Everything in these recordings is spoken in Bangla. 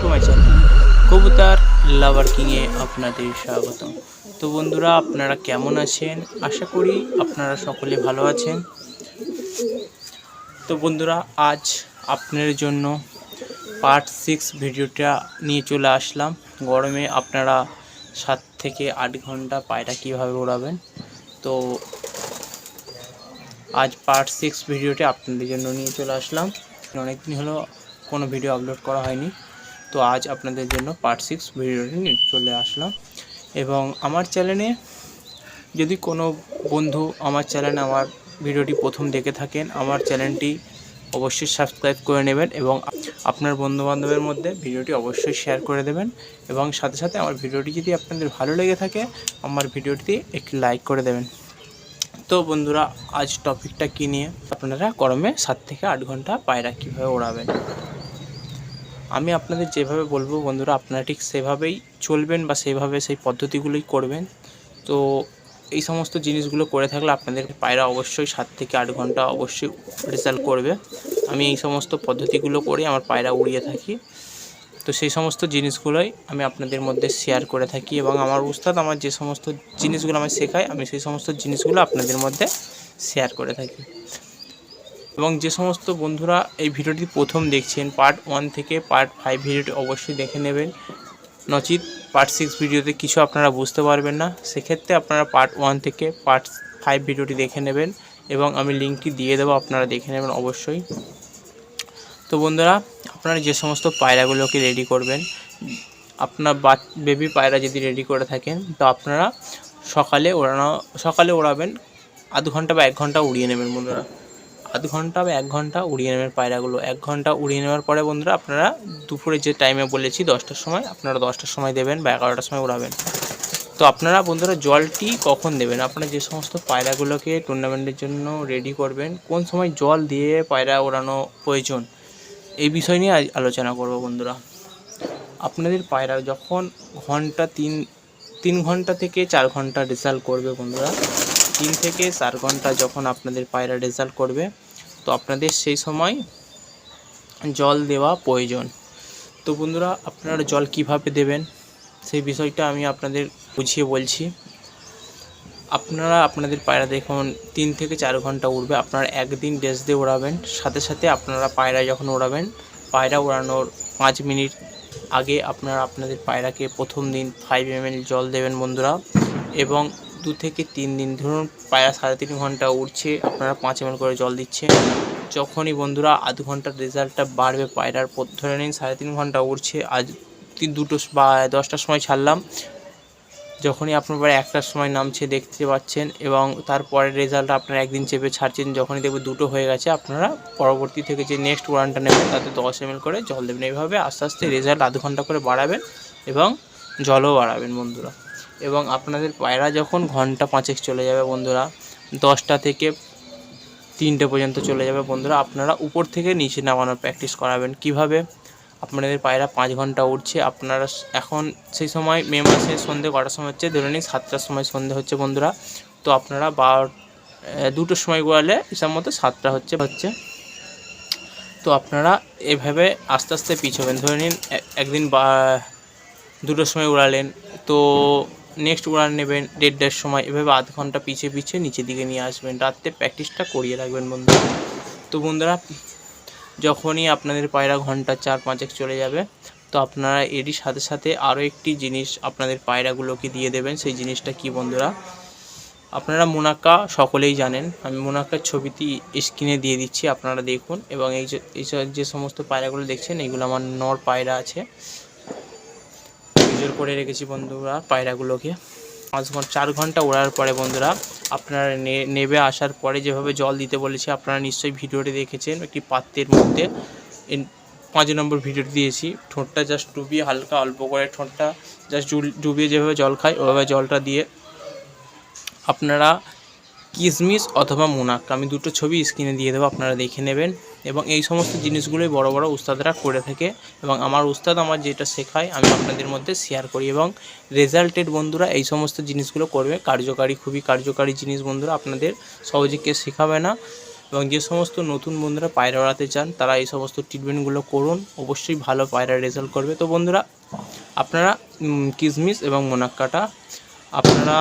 টু মাই চ্যানেল কবুতার লাভার কিংয়ে আপনাদের স্বাগতম। তো বন্ধুরা, আপনারা কেমন আছেন? আশা করি আপনারা সকলে ভালো আছেন। তো বন্ধুরা, আজ আপনাদের জন্য পার্ট সিক্স ভিডিওটা নিয়ে চলে আসলাম। গরমে আপনারা সাত থেকে আট ঘণ্টা পায়রা কীভাবে ওড়াবেন? তো আজ পার্ট সিক্স ভিডিওটি আপনাদের জন্য নিয়ে চলে আসলাম। অনেকদিন হলো কোনো ভিডিও আপলোড করা হয়নি। তো আজ আপনাদের জন্য পার্ট সিক্স ভিডিওটি নিয়ে চলে আসলাম। এবং আমার চ্যানেলে যদি কোনো বন্ধু আমার চ্যানেলে আমার ভিডিওটি প্রথম দেখে থাকেন, আমার চ্যানেলটি অবশ্যই সাবস্ক্রাইব করে নেবেন এবং আপনার বন্ধুবান্ধবের মধ্যে ভিডিওটি অবশ্যই শেয়ার করে দেবেন এবং সাথে সাথে আমার ভিডিওটি যদি আপনাদের ভালো লেগে থাকে, আমার ভিডিওটিতে একটি লাইক করে দেবেন। তো বন্ধুরা, আজ টপিকটা কী নিয়ে আপনারা গরমে সাত থেকে আট ঘণ্টা পায়রা কীভাবে ওড়াবেন? আমি আপনাদের যেভাবে বলব বন্ধুরা, আপনারা ঠিক সেভাবেই চলবেন বা সেভাবে সেই পদ্ধতিগুলোই করবেন। তো এই সমস্ত জিনিসগুলো করে থাকলে আপনাদের পায়রা অবশ্যই সাত থেকে আট ঘণ্টা অবশ্যই রেজাল্ট করবে। আমি এই সমস্ত পদ্ধতিগুলো করে আমার পায়রা উড়িয়ে থাকি। তো সেই সমস্ত জিনিসগুলোই আমি আপনাদের মধ্যে শেয়ার করে থাকি এবং আমার উস্তাদ আমার যে সমস্ত জিনিসগুলো আমায় শেখায়, আমি সেই সমস্ত জিনিসগুলো আপনাদের মধ্যে শেয়ার করে থাকি। এবং যে সমস্ত বন্ধুরা এই ভিডিওটি প্রথম দেখছেন পার্ট ওয়ান থেকে পার্ট ফাইভ ভিডিওটি অবশ্যই দেখে নেবেন। নচিত পার্ট সিক্স ভিডিওতে কিছু আপনারা বুঝতে পারবেন না, সেক্ষেত্রে আপনারা পার্ট ওয়ান থেকে পার্ট ফাইভ ভিডিওটি দেখে নেবেন এবং আমি লিঙ্কটি দিয়ে দেবো, আপনারা দেখে নেবেন অবশ্যই। তো বন্ধুরা, আপনারা যে সমস্ত পায়রাগুলোকে রেডি করবেন, আপনার বেবি পায়রা যদি রেডি করে থাকেন, তো আপনারা সকালে ওড়ানো, সকালে ওড়াবেন, আধ ঘণ্টা বা এক ঘণ্টা উড়িয়ে নেবেন বন্ধুরা। আধ ঘণ্টা বা এক ঘণ্টা উড়িয়ে নেবেন পায়রাগুলো। এক ঘণ্টা উড়িয়ে নেওয়ার পরে বন্ধুরা আপনারা দুপুরে যে টাইমে বলেছি দশটার সময়, আপনারা দশটার সময় দেবেন বা এগারোটার সময় উড়াবেন। তো আপনারা বন্ধুরা জলটি কখন দেবেন? আপনারা যে সমস্ত পায়রাগুলোকে টুর্নামেন্টের জন্য রেডি করবেন, কোন সময় জল দিয়ে পায়রা ওড়ানো প্রয়োজন, এই বিষয় নিয়ে আলোচনা করব বন্ধুরা। আপনাদের পায়রা যখন ঘণ্টা তিন তিন ঘণ্টা থেকে চার ঘণ্টা রেজাল্ট করবে বন্ধুরা তিন থেকে চার ঘণ্টা যখন আপনাদের পায়রা রেজাল্ট করবে, তো আপনাদের সেই সময় জল দেওয়া প্রয়োজন। তো বন্ধুরা, আপনারা জল কীভাবে দেবেন সেই বিষয়টা আমি আপনাদের বুঝিয়ে বলছি। আপনারা আপনাদের পায়রা দেখুন, তিন থেকে চার ঘণ্টা উড়বে। আপনারা একদিন ড্রেস দিয়ে ওড়াবেন সাথে সাথে আপনারা পায়রা যখন ওড়াবেন পায়রা ওড়ানোর পাঁচ মিনিট আগে আপনারা আপনাদের পায়রাকে প্রথম দিন ফাইভ এম জল দেবেন বন্ধুরা। এবং দু থেকে তিন দিন, ধরুন পায়রা সাড়ে তিন ঘণ্টা উঠছে, আপনারা পাঁচ এম করে জল দিচ্ছেন। যখনই বন্ধুরা আধ ঘণ্টার রেজাল্টটা বাড়বে, পায়রার পর- ধরে নিন সাড়ে তিন ঘণ্টা উঠছে, আজ দুটো বা দশটার সময় ছাড়লাম। যখনই আপনার পায়রা একটার সময় নামছে, দেখতে পাচ্ছেন এবং তারপরে রেজাল্ট আপনারা একদিন চেপে ছাড়ছেন, যখনই দেখবে দুটো হয়ে গেছে, আপনারা পরবর্তী থেকে যে নেক্সট ওয়ানটা নেবেন, তাতে দশ এম করে জল দেবেন। এইভাবে আস্তে আস্তে রেজাল্ট আধ ঘণ্টা করে বাড়াবেন এবং জলও বাড়াবেন বন্ধুরা। এবং আপনাদের পায়রা যখন ঘণ্টা পাঁচেক চলে যাবে বন্ধুরা, দশটা থেকে তিনটে পর্যন্ত চলে যাবে বন্ধুরা, আপনারা উপর থেকে নিচে নামানোর প্র্যাকটিস করাবেন। কীভাবে? আপনাদের পায়রা পাঁচ ঘণ্টা উঠছে, আপনারা এখন সেই সময় মে মাসে সন্ধে কটার সময় হচ্ছে, ধরে নিন সাতটার সময় সন্ধে হচ্ছে বন্ধুরা, তো আপনারা বারো দুটোর সময় গোয়ালে হিসাব মতো সাতটা হচ্ছে হচ্ছে। তো আপনারা এভাবে আস্তে আস্তে পিছোবেন, ধরে নিন একদিন বা দুটোর সময় উড়ালেন তো নেক্সট উড়ান নেবেন দেড়টার সময়। এভাবে আধ ঘণ্টা পিছিয়ে পিছিয়ে নিচের দিকে নিয়ে আসবেন। রাত্রে প্র্যাকটিসটা করিয়ে রাখবেন বন্ধুরা। তো বন্ধুরা, যখনই আপনাদের পায়রা ঘণ্টা চার পাঁচেক চলে যাবে, তো আপনারা এরই সাথে সাথে আরও একটি জিনিস আপনাদের পায়রাগুলোকে দিয়ে দেবেন। সেই জিনিসটা কি বন্ধুরা? আপনারা মোনাক্কা সকলেই জানেন। আমি মোনাক্কার ছবিটি স্ক্রিনে দিয়ে দিচ্ছি, আপনারা দেখুন। এবং এই যে সমস্ত পায়রাগুলো দেখছেন এইগুলো আমার নর পায়রা আছে। নজর করে রেখেছি বন্ধুরা পায়রাগুলোকে। পাঁচ ঘণ্টা চার ঘণ্টা ওড়ার পরে বন্ধুরা আপনারা নেবে আসার পরে যেভাবে জল দিতে বলেছি, আপনারা নিশ্চয়ই ভিডিওটি দেখেছেন, একটি পাত্রের মধ্যে। পাঁচ নম্বর ভিডিওটি দিয়েছি, ঠোঁটটা জাস্ট ডুবিয়ে হালকা অল্প করে ঠোঁটটা জাস্ট ডুবিয়ে যেভাবে জল খায়, ওভাবে জলটা দিয়ে আপনারা কিশমিশ অথবা মোনাক আমি দুটো ছবি স্ক্রিনে দিয়ে দেবো, আপনারা দেখে নেবেন। এবং এই সমস্ত জিনিসগুলোই বড় বড় উস্তাদরা করে থাকে। এবং আমার উস্তাদ আমার যেটা শেখায়, আমি আপনাদের মধ্যে শেয়ার করি। এবং রেজাল্টেড বন্ধুরা এই সমস্ত জিনিসগুলো করবে। কার্যকারী, খুবই কার্যকারী জিনিস বন্ধুরা, আপনাদের সহজে কেউ শেখাবে না। এবং যে সমস্ত নতুন বন্ধুরা পায়রা ওড়াতে চান, তারা এই সমস্ত ট্রিটমেন্টগুলো করুন। অবশ্যই ভালো পায়রা রেজাল্ট করবে। তো বন্ধুরা, আপনারা কিসমিস এবং মোনাক্কাটা আপনারা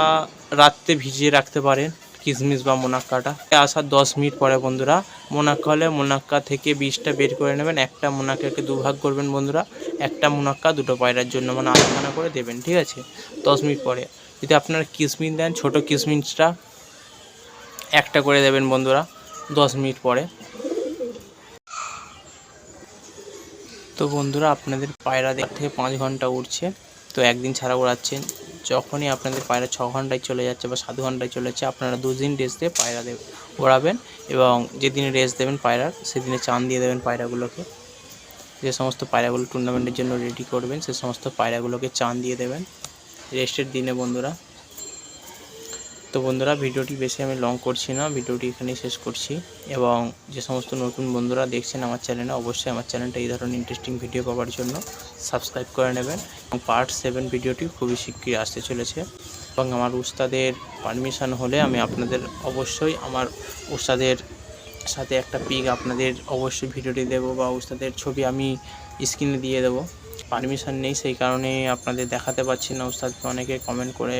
রাত্রে ভিজিয়ে রাখতে পারেন। কিশমিশ বা মোনাক্কাটা। আসার দশ মিনিট পরে বন্ধুরা, মোনাক্কা হলে মোনাক্কা থেকে বীজটা বের করে নেবেন। একটা মোনাক্কাকে দুভাগ করবেন বন্ধুরা, একটা মোনাক্কা দুটো পায়রার জন্য মানে আলোচনা করে দেবেন, ঠিক আছে? দশ মিনিট পরে। যদি আপনারা কিশমিশ দেন, ছোটো কিশমিশটা একটা করে দেবেন বন্ধুরা, দশ মিনিট পরে। তো বন্ধুরা, আপনাদের পায়রা দেড় থেকে পাঁচ ঘণ্টা উঠছে তো একদিন ছাড়া উড়াচ্ছেন। যখনই আপনাদের পায়রা ছ ঘন্টায় চলে যাচ্ছে বা সাত ঘন্টায় চলে যাচ্ছে, আপনারা দুদিন রেস্ট দিয়ে পায়রা দেবে ওড়াবেন এবং যেদিন রেস্ট দেবেন পায়রার সেদিনে চান দিয়ে দেবেন পায়রাগুলোকে। যে সমস্ত পায়রাগুলো টুর্নামেন্টের জন্য রেডি করবেন, সে সমস্ত পায়রাগুলোকে চান দিয়ে দেবেন। রেস্টের দিনে বন্ধুরা। তো বন্ধুরা, ভিডিওটি বেশি আমি লং করছি না, ভিডিওটি এখানেই শেষ করছি। এবং যে সমস্ত নতুন বন্ধুরা দেখছেন আমার চ্যানেলে অবশ্যই আমার চ্যানেলটা এই ধরনের ইন্টারেস্টিং ভিডিও পাওয়ার জন্য সাবস্ক্রাইব করে নেবেন। এবং পার্ট সেভেন ভিডিওটি খুবই শীঘ্রই আসতে চলেছে। এবং আমার উস্তাদের পারমিশন হলে আমি আপনাদের অবশ্যই আমার উস্তাদের সাথে একটা পিক আপনাদের অবশ্যই ভিডিওটি দেবো বা উস্তাদের ছবি আমি স্ক্রিনে দিয়ে দেবো। পারমিশন নেই, সেই কারণে আপনাদের দেখাতে পারছি না। উস্তাদকে অনেকে কমেন্ট করে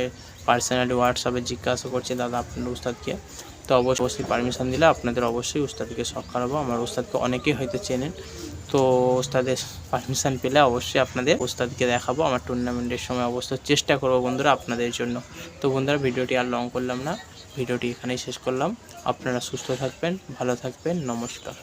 পার্সোনালি হোয়াটসঅ্যাপে জিজ্ঞাসা করছে, দাদা, আপনার উস্তাদকে? তো অবশ্যই অবশ্যই পারমিশন দিলে আপনাদের অবশ্যই উস্তাদকে শখ করাবো আমার উস্তাদকে অনেকেই হয়তো চেনেন। তো উস্তাদের পারমিশন পেলে অবশ্যই আপনাদের উস্তাদকে দেখাবো। আমার টুর্নামেন্টের সময় অবশ্যই চেষ্টা করব বন্ধুরা আপনাদের জন্য। তো বন্ধুরা, ভিডিওটি আর লং করলাম না। ভিডিওটি এখানেই শেষ করলাম। আপনারা সুস্থ থাকবেন, ভালো থাকবেন। নমস্কার।